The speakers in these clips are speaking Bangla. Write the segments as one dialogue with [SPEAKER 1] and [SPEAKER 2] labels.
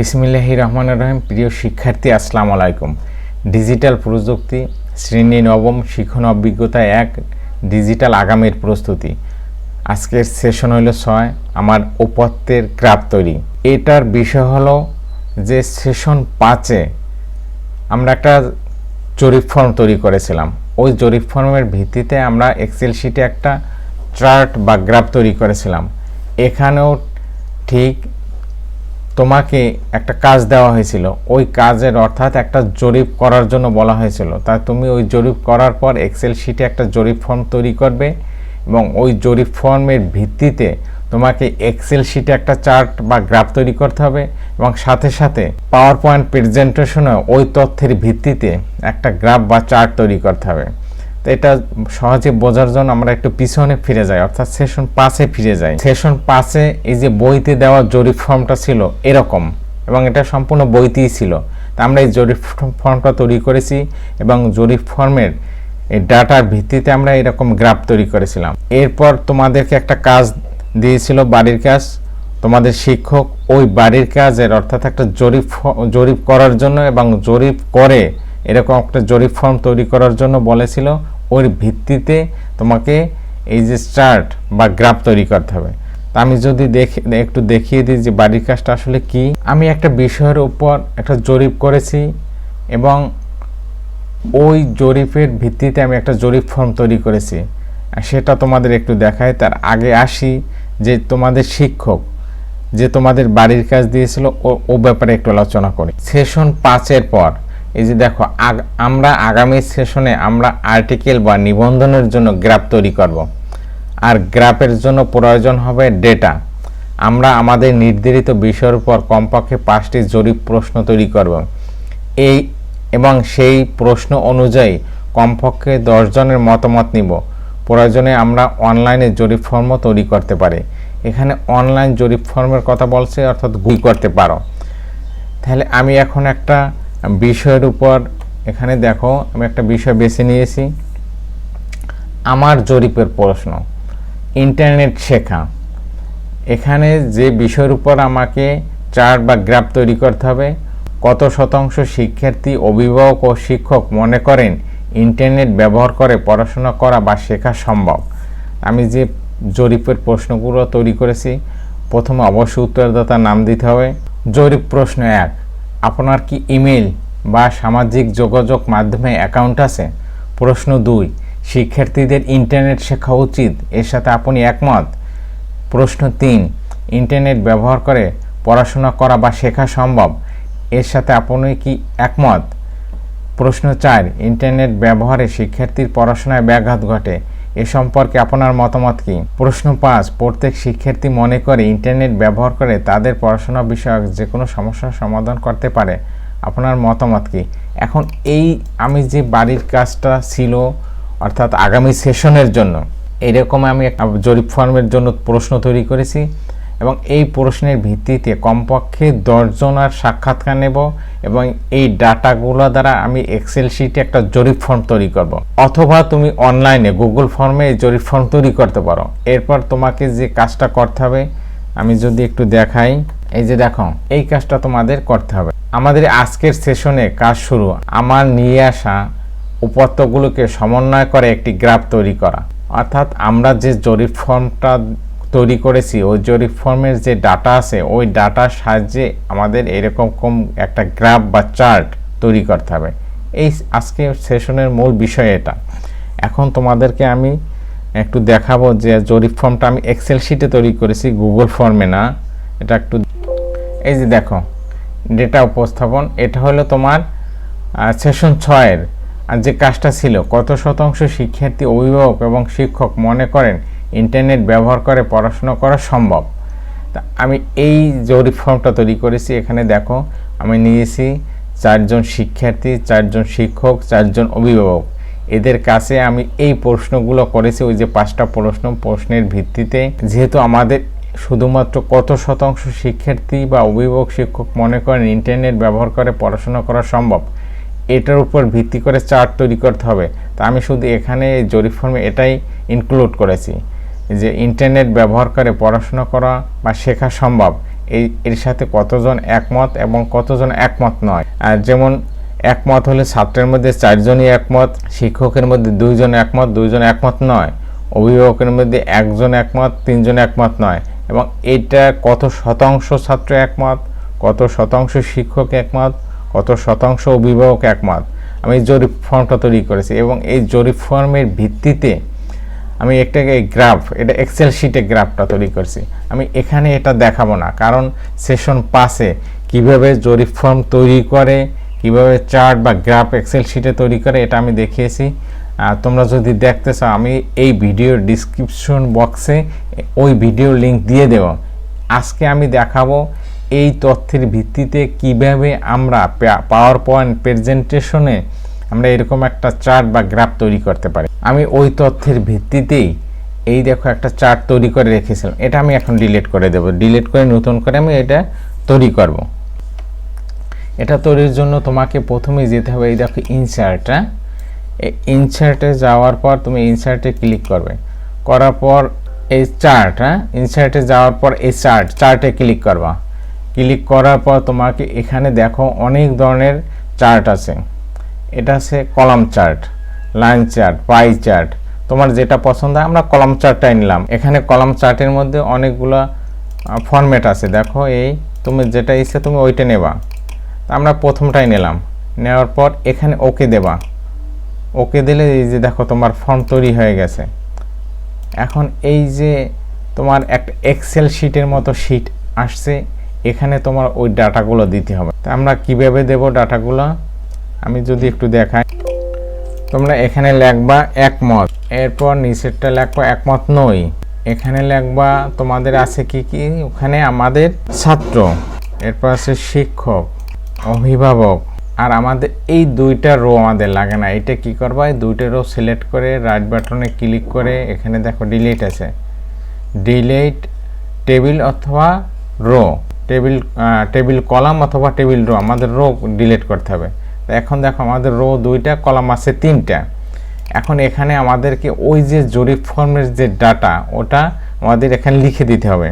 [SPEAKER 1] বিসমিল্লাহ রহমান রহিম। প্রিয় শিক্ষার্থী, আসসালামু আলাইকুম। ডিজিটাল প্রযুক্তি, শ্রেণি নবম শিক্ষণ অভিজ্ঞতা এক, ডিজিটাল আগামীর প্রস্তুতি। আজকের সেশন হইল ছয়, আমার উপত্যের ক্রাপ তৈরি। এটার বিষয় হলো যে সেশন পাঁচে আমরা একটা জরিপ ফর্ম তৈরি করেছিলাম। ওই জরিপ ফর্মের ভিত্তিতে আমরা এক্সেল শিটে একটা চার্ট বা গ্রাফ তৈরি করেছিলাম। এখানেও ঠিক তোমাকে একটা কাজ দেওয়া হয়েছিল। ওই কাজের অর্থাৎ একটা জরিপ করার জন্য বলা হয়েছিল। তা তুমি ওই জরিপ করার পর এক্সেল শিটে একটা জরিপ ফর্ম তৈরি করবে এবং ওই জরিপ ফর্মের ভিত্তিতে তোমাকে এক্সেল শিটে একটা চার্ট বা গ্রাফ তৈরি করতে হবে এবং সাথে সাথে পাওয়ার পয়েন্ট প্রেজেন্টেশনে ওই তথ্যের ভিত্তিতে একটা গ্রাফ বা চার্ট তৈরি করতে হবে। তো এটা সহজে বোঝার জন্য আমরা একটু পিছনে ফিরে যাই, অর্থাৎ সেশন পাঁচে ফিরে যাই। সেশন পাঁচে এই যে বইতে দেওয়া জরিপ ফর্মটা ছিল এরকম এবং এটা সম্পূর্ণ বইতেই ছিল। তা আমরা এই জরিপ ফর্মটা তৈরি করেছি এবং জরিপ ফর্মের এই ডাটার ভিত্তিতে আমরা এরকম গ্রাফ তৈরি করেছিলাম। এরপর তোমাদেরকে একটা কাজ দিয়েছিল বাড়ির কাজ। তোমাদের শিক্ষক ওই বাড়ির কাজের অর্থাৎ একটা জরিপ জরিপ করার জন্য এবং জরিপ করে এরকম একটা জরিপ ফর্ম তৈরি করার জন্য বলেছিল। ওর ভিত্তিতে তোমাকে এই যে চার্ট বা গ্রাফ তৈরি করতে হবে। তা আমি যদি দেখে, একটু দেখিয়ে দিই যে বাড়ির কাজটা আসলে কি। আমি একটা বিষয়ের উপর একটা জরিপ করেছি এবং ওই জরিপের ভিত্তিতে আমি একটা জরিপ ফর্ম তৈরি করেছি। সেটা তোমাদের একটু দেখায় তার আগে আসি যে তোমাদের শিক্ষক যে তোমাদের বাড়ির কাজ দিয়েছিল ও ব্যাপারে একটু আলোচনা করি। সেশন পাঁচের পর এই যে দেখো আমরা আগামী সেশনে আমরা আর্টিকেল বা নিবন্ধনের জন্য গ্রাফ তৈরি করব। আর গ্রাফের জন্য প্রয়োজন হবে ডেটা। আমরা আমাদের নির্ধারিত বিষয়ের উপর কমপক্ষে পাঁচটি জরিপ প্রশ্ন তৈরি করব। এই এবং সেই প্রশ্ন অনুযায়ী কমপক্ষে দশ জনের মতামত নিব। প্রয়োজনে আমরা অনলাইনে জরিপ ফর্মও তৈরি করতে পারি। এখানে অনলাইন জরিপ ফর্মের কথা বলছে, অর্থাৎ গুই করতে পারো। তাহলে আমি এখন একটা বিষয়ের উপর এখানে দেখো, আমি একটা বিষয় বেছে নিয়েছি। আমার জরিপের প্রশ্ন ইন্টারনেট শেখা। এখানে যে বিষয়ের উপর আমাকে চার্ট বা গ্রাফ তৈরি করতে হবে, কত শতাংশ শিক্ষার্থী, অভিভাবক ও শিক্ষক মনে করেন ইন্টারনেট ব্যবহার করে পড়াশোনা করা বা শেখা সম্ভব? আমি যে জরিপের প্রশ্নগুলো তৈরি করেছি, প্রথমে অবশ্যই উত্তরদাতার নাম দিতে হবে। জরিপ প্রশ্ন এক আপনার কি ইমেল বা সামাজিক যোগাযোগ মাধ্যমে অ্যাকাউন্ট আছে? প্রশ্ন দুই, শিক্ষার্থীদের ইন্টারনেট শেখা উচিত? এর সাথে আপনি একমত? প্রশ্ন তিন, ইন্টারনেট ব্যবহার করে পড়াশোনা করা বা শেখা সম্ভব? এর সাথে আপনি কি একমত? প্রশ্ন চার, ইন্টারনেট ব্যবহারে শিক্ষার্থীর পড়াশোনায় ব্যাঘাত ঘটে। এ সম্পর্কে আপনার মতামত কি? প্রশ্ন পাঁচ, প্রত্যেক শিক্ষার্থী মনে করে ইন্টারনেট ব্যবহার করে তাদের পড়াশোনা বিষয়ক যে কোনো সমস্যার সমাধান করতে পারে। আপনার মতামত কি? এখন এই আমি যে বাড়ির কাজটা ছিল, অর্থাৎ আগামী সেশনের জন্য, এরকম আমি জরিপ ফর্মের জন্য প্রশ্ন তৈরি করেছি। এবং এই প্রশ্নের ভিত্তিতে কমপক্ষে দশজনার সাক্ষাৎকার নেব এবং এই ডাটাগুলো দ্বারা আমি এক্সেল শিটে একটা জরিপ ফর্ম তৈরি করব। অথবা তুমি অনলাইনে গুগল ফর্মে এই জরিপ ফর্ম তৈরি করতে পারো। এরপর তোমাকে যে কাজটা করতে হবে, আমি যদি একটু দেখাই। এই যে দেখো, এই কাজটা তোমাদের করতে হবে। আমাদের আজকের সেশনে কাজ শুরু। আমার নিয়ে আসা উপাত্তগুলোকে সমন্বয় করে একটি গ্রাফ তৈরি করা। অর্থাৎ আমরা যে জরিপ ফর্মটা তৈরি করেছি, ওই জরিপ ফর্মের যে ডাটা আছে, ওই ডাটার সাহায্যে আমাদের এরকম কম একটা গ্রাফ বা চার্ট তৈরি করতে হবে। এই আজকে সেশনের মূল বিষয় এটা। এখন তোমাদেরকে আমি একটু দেখাবো যে জরিপ ফর্মটা আমি এক্সেল শিটে তৈরি করেছি গুগল ফর্মে না। এটা একটু এই যে দেখো ডেটা উপস্থাপন, এটা হলো তোমার সেশন ছয়ের, আর যে কাজটা ছিল, কত শতাংশ শিক্ষার্থী অভিভাবক এবং শিক্ষক মনে করেন ইন্টারনেট ব্যবহার করে পড়াশোনা করা সম্ভব। তা আমি এই জরিপ ফর্মটা তৈরি করেছি, এখানে দেখো আমি নিয়েছি চারজন শিক্ষার্থী, চারজন শিক্ষক, চারজন অভিভাবক। এদের কাছে আমি এই প্রশ্নগুলো করেছি, ওই যে পাঁচটা প্রশ্ন, প্রশ্নের ভিত্তিতে। যেহেতু আমাদের শুধুমাত্র কত শতাংশ শিক্ষার্থী বা অভিভাবক, শিক্ষক মনে করেন ইন্টারনেট ব্যবহার করে পড়াশোনা করা সম্ভব, এটার উপর ভিত্তি করে চার্ট তৈরি করতে হবে। তা আমি শুধু এখানে জরিপ ফর্মে এটাই ইনক্লুড করেছি। যে ইন্টারনেট ব্যবহার করে পড়াশোনা করা বা শেখা সম্ভব, এই, এর সাথে কতজন একমত এবং কতজন একমত নয়? আর যেমন একমত হলে ছাত্রের মধ্যে চারজনই একমত, শিক্ষকের মধ্যে দুইজন একমত দুইজন একমত নয়। অভিভাবকের মধ্যে একজন একমত, তিনজন একমত নয়। এবং এটা কত শতাংশ ছাত্র একমত, কত শতাংশ শিক্ষক একমত, কত শতাংশ অভিভাবক একমত? আমি জরিপ ফর্মটা তৈরি করেছি এবং এই জরিপ ফর্মের ভিত্তিতে আমি একটা গ্রাফ এটা এক্সেল শিটে গ্রাফটা তৈরি করছি। আমি এখানে এটা দেখাবো না, কারণ সেশন পাসে কীভাবে জরিপ ফর্ম তৈরি করে, কীভাবে চার্ট বা গ্রাফ এক্সেল শিটে তৈরি করে, এটা আমি দেখিয়েছি। আর তোমরা যদি দেখতে চাও, আমি এই ভিডিওর ডিসক্রিপশন বক্সে ওই ভিডিওর লিংক দিয়ে দেব। আজকে আমি দেখাবো এই তথ্যের ভিত্তিতে কীভাবে আমরা পাওয়ার পয়েন্ট প্রেজেন্টেশনে আমরা এরকম একটা চার্ট বা গ্রাফ তৈরি করতে পারি। আমি ওই তথ্যের ভিত্তিতেই এই দেখো একটা চার্ট তৈরি করে রেখেছিলাম। এটা আমি এখন ডিলিট করে দেব। ডিলিট করে নতুন করে আমি এটা তৈরি করব। এটা তৈরির জন্য তোমাকে প্রথমেই যেতে হবে এই দেখো ইনসার্টটা ইনসার্টে যাওয়ার পর তুমি ইনসার্টে ক্লিক করবে। করার পর এই চার্ট হ্যাঁ? ইনসার্টে যাওয়ার পর এই চার্ট চার্টে ক্লিক করবা। ক্লিক করার পর তোমাকে এখানে দেখো অনেক ধরনের চার্ট আছে। এটা আছে column chart, line chart, pie chart. তোমার যেটা পছন্দ হয়, আমরা কলাম চার্টটাই নিলাম। এখানে কলাম চার্টের মধ্যে অনেকগুলো ফরম্যাট আছে। দেখো এই, তুমি যেটা ইচ্ছে তুমি ওইটা নেবা। আমরা প্রথমটাই নিলাম। নেওয়ার পর এখানে ওকে দেবা। ওকে দিলে এই যে দেখো তোমার ফর্ম তৈরি হয়ে গেছে। এখন এই যে তোমার একটা এক্সেল শিটের মতো শিট আসছে, এখানে তোমার ওই ডাটাগুলো দিতে হবে। তা আমরা কীভাবে দেব ডাটাগুলো আমি যদি একটু দেখাই, তোমরা এখানে লেখবা একমত। এরপর নিচেরটা লেখবা একমত নই। এখানে লেখবা তোমাদের আছে কি কি? ওখানে আমাদের ছাত্র, এরপর আছে শিক্ষক, অভিভাবক। আর আমাদের এই দুইটা রো আমাদের লাগে না। এটা কি করবা? এই দুইটা রো সিলেক্ট করে রাইট বাটনে ক্লিক করে এখানে দেখো ডিলিট আছে। ডিলিট টেবিল অথবা রো টেবিল টেবিল কলাম অথবা টেবিল রো আমাদের রো ডিলিট করতে হবে। এখন দেখো আমাদের রো দুইটা, কলাম আছে তিনটা। এখন এখানে আমাদেরকে ওই যে জরিপ ফর্মের যে ডাটা, ওটা আমাদের এখানে লিখে দিতে হবে।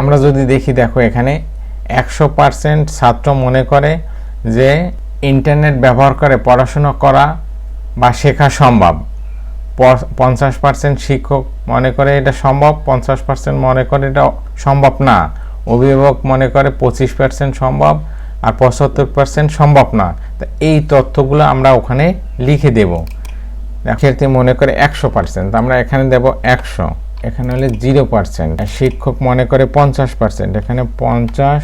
[SPEAKER 1] আমরা যদি দেখি, দেখো এখানে একশো পারসেন্ট ছাত্র মনে করে যে ইন্টারনেট ব্যবহার করে পড়াশোনা করা বা শেখা সম্ভব। পঞ্চাশ পার্সেন্ট শিক্ষক মনে করে এটা সম্ভব, পঞ্চাশ পার্সেন্ট মনে করে এটা সম্ভব না। অভিভাবক মনে করে পঁচিশ পার্সেন্ট সম্ভব আর পঁচাত্তর পার্সেন্ট সম্ভব না। তা এই তথ্যগুলো আমরা ওখানে লিখে দেব। শিক্ষার্থী মনে করে একশো পার্সেন্ট আমরা এখানে দেব একশো। এখানে হলে জিরো পার্সেন্ট শিক্ষক মনে করে পঞ্চাশ পার্সেন্ট এখানে পঞ্চাশ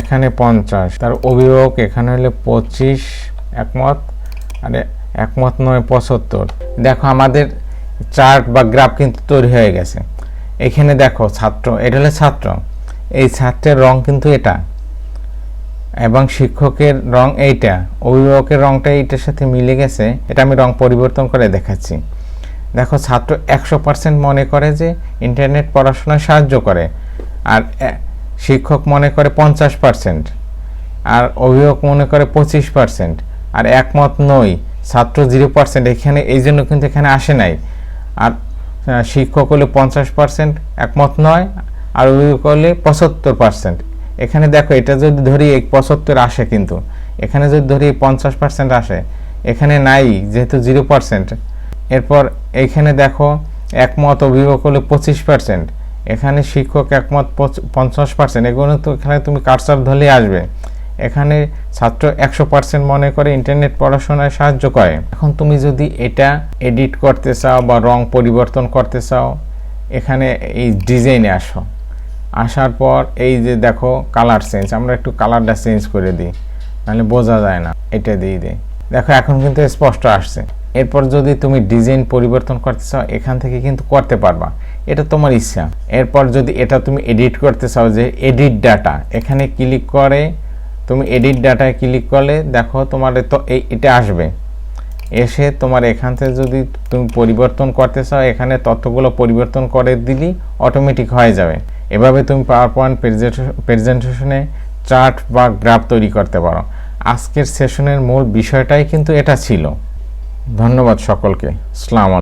[SPEAKER 1] এখানে পঞ্চাশ। তার অভিভাবক এখানে হলে পঁচিশ, একমত। আর, একমত নয়, পঁচাত্তর। দেখো আমাদের চার্ট বা গ্রাফ কিন্তু তৈরি হয়ে গেছে। এখানে দেখো ছাত্র, এটা হলে ছাত্র। এই ছাত্রের রং কিন্তু এটা। এবং শিক্ষকের রং এইটা, অভিভাবকের রংটা এইটার সাথে মিলে গেছে, এটা আমি রং পরিবর্তন করে দেখাচ্ছি। দেখো, ছাত্র একশো পার্সেন্ট মনে করে যে ইন্টারনেট পড়াশোনায় সাহায্য করে, আর শিক্ষক মনে করে পঞ্চাশ পার্সেন্ট আর অভিভাবক মনে করে পঁচিশ পার্সেন্ট আর একমত নই, ছাত্র জিরো পার্সেন্ট এখানে, এই জন্য কিন্তু এখানে আসে নাই। আর শিক্ষক হলে পঞ্চাশ পার্সেন্ট একমত নয়, আর অভিভাবক হলে পঁচাত্তর পার্সেন্ট এখানে দেখো, এটা যদি ধরি এই পঁচাত্তর আসে কিন্তু। এখানে যদি ধরি, পঞ্চাশ পার্সেন্ট আসে। এখানে নাই, যেহেতু জিরো পার্সেন্ট এরপর এখানে দেখো, একমত অভিভাবক হলে পঁচিশ পার্সেন্ট এখানে শিক্ষক একমত পঞ্চাশ পার্সেন্ট এগুলো তো এখানে তুমি কারসার ধরলেই আসবে। এখানে ছাত্র একশো পার্সেন্ট মনে করে ইন্টারনেট পড়াশোনায় সাহায্য করে। এখন তুমি যদি এটা এডিট করতে চাও বা রং পরিবর্তন করতে চাও, এখানে এই ডিজাইনে আসো। আসার পর এই যে দেখো কালার চেঞ্জ আমরা একটু কালারটা চেঞ্জ করে দিই, নাহলে বোঝা যায় না, এটা দিয়ে দিই। দেখো, এখন কিন্তু স্পষ্ট আসছে। এরপর যদি তুমি ডিজাইন পরিবর্তন করতে চাও, এখান থেকে কিন্তু করতে পারবা। এটা তোমার ইচ্ছা। এরপর যদি এটা তুমি এডিট করতে চাও যে এডিট ডাটা এখানে ক্লিক করে, তুমি এডিট ডাটায় ক্লিক করলে, দেখো তোমার তো এই, এটা আসবে। এসে তোমার এখান থেকে যদি তুমি পরিবর্তন করতে চাও, এখানে তথ্যগুলো পরিবর্তন করে দিলি অটোমেটিক হয়ে যাবে। এভাবে তুমি পাওয়ার পয়েন্ট প্রেজেন্টেশনে চার্ট বা গ্রাফ তৈরি করতে পারো। আজকের সেশনের মূল বিষয়টাই কিন্তু এটা ছিল। ধন্যবাদ সকলকে। সালাম